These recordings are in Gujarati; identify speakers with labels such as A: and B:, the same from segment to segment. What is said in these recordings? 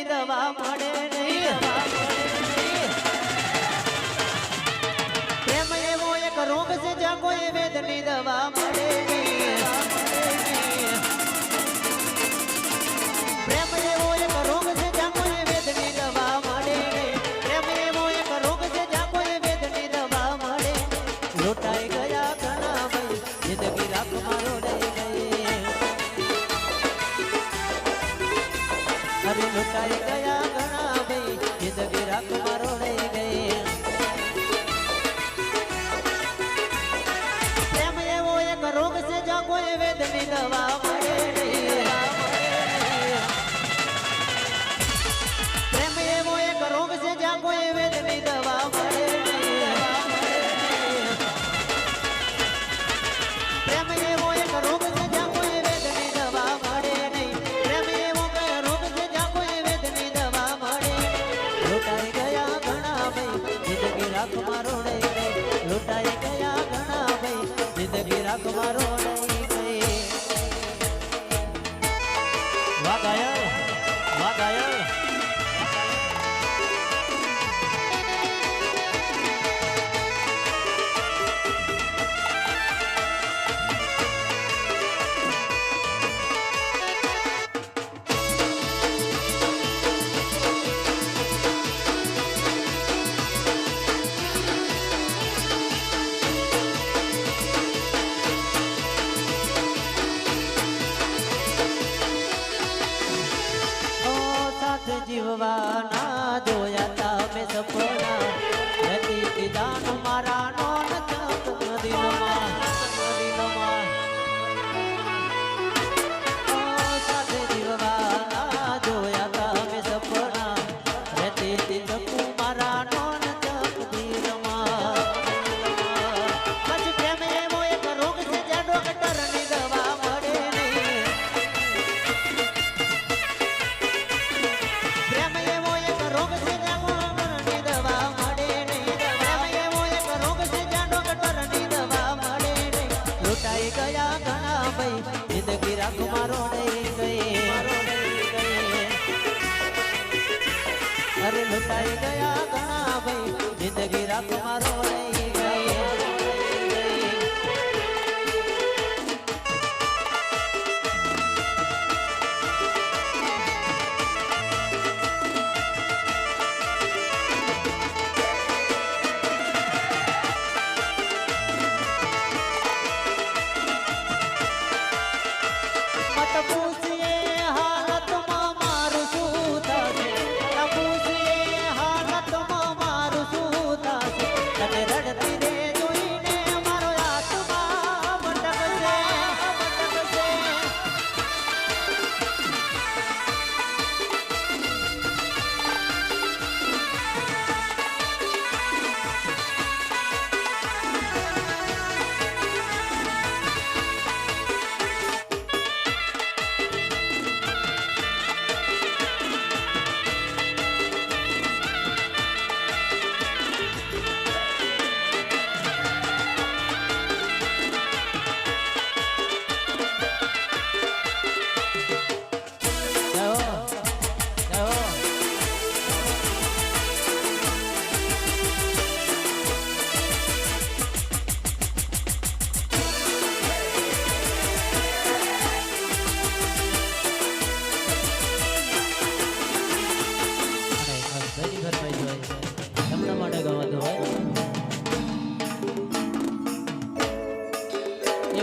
A: નહીં દવા મળે નહીં પ્રેમ એવો એક રોગ છે જ્યાં કોઈ વેદની દવા મળે પ્રેમ એવો એક રોગ છે જ્યાં કોઈ વેદની દવા મળે પ્રેમ એવો એક રોગ છે જ્યાં કોઈ વેદની દવા મળે લોટાઈ રાખવા રોડે લૂંટાઈ ગયા ઘણા ભાઈ. જિંદગી રાખવા રોડે tomorrow.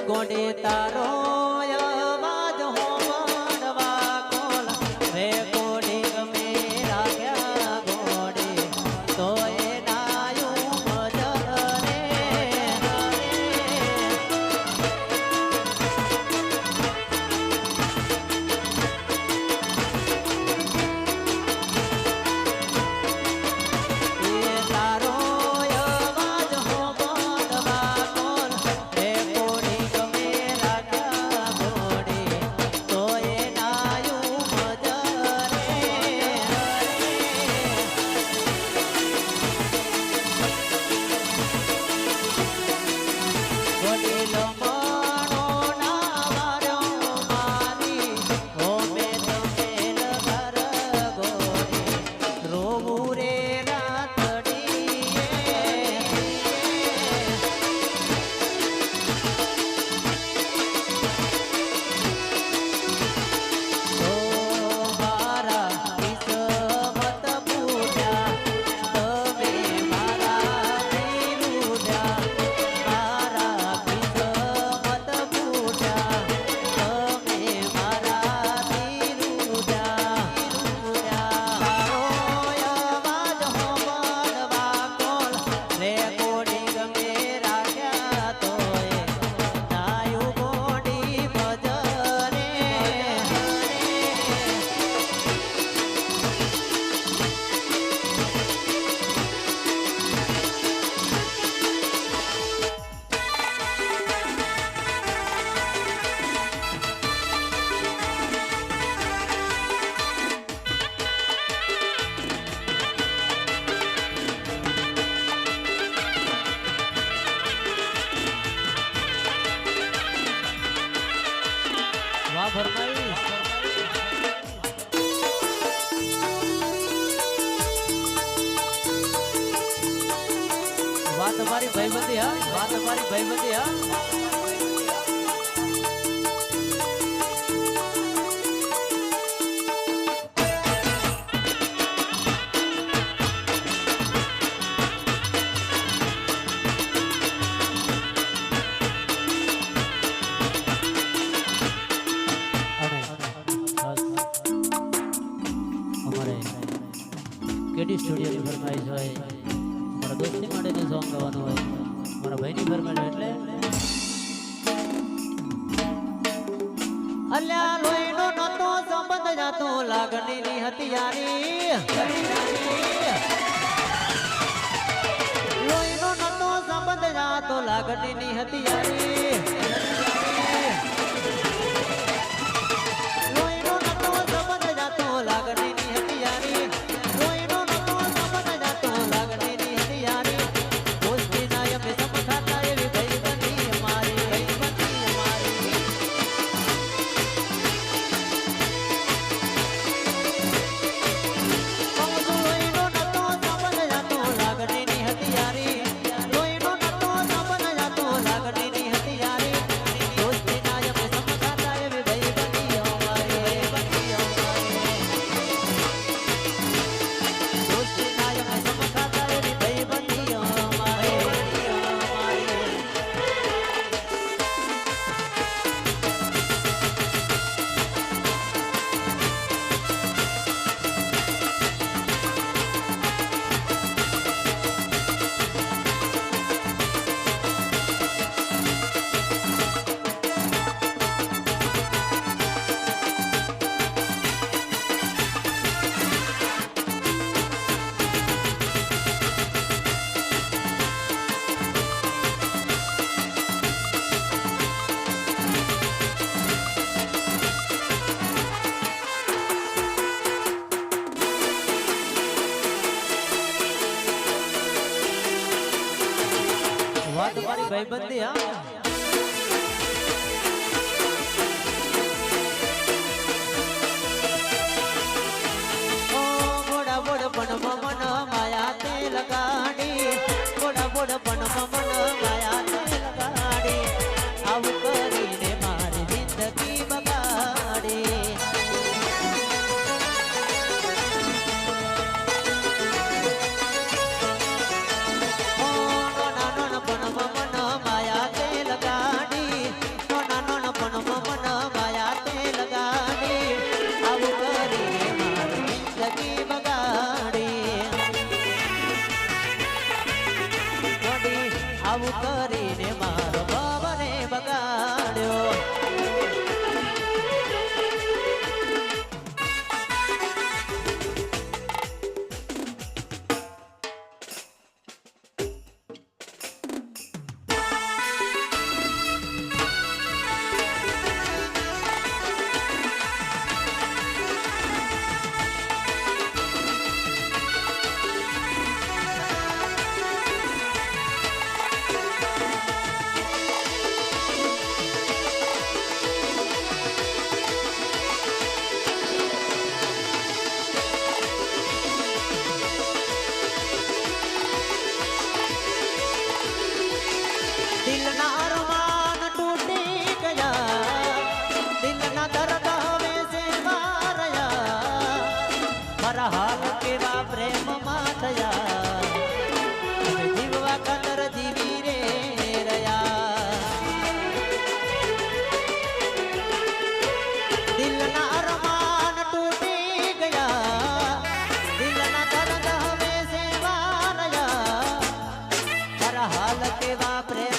A: ગોડે તારો ભાઈબંધી હા. કેડી સ્ટુડિયોની ફરમાઈશ હોય મારા દોસ્તી સોંગ ગાવાનું હોય. મારા ભાઈની ફરમાઈશ એટલે. અલ્યા લોહીનો નતો સંબંધ જાતો લાગણીની હતિયારી લોહીનો નતો સંબંધ જાતો લાગણીની હતિયારી લોહીનો भाई बंदे आ। વાપરે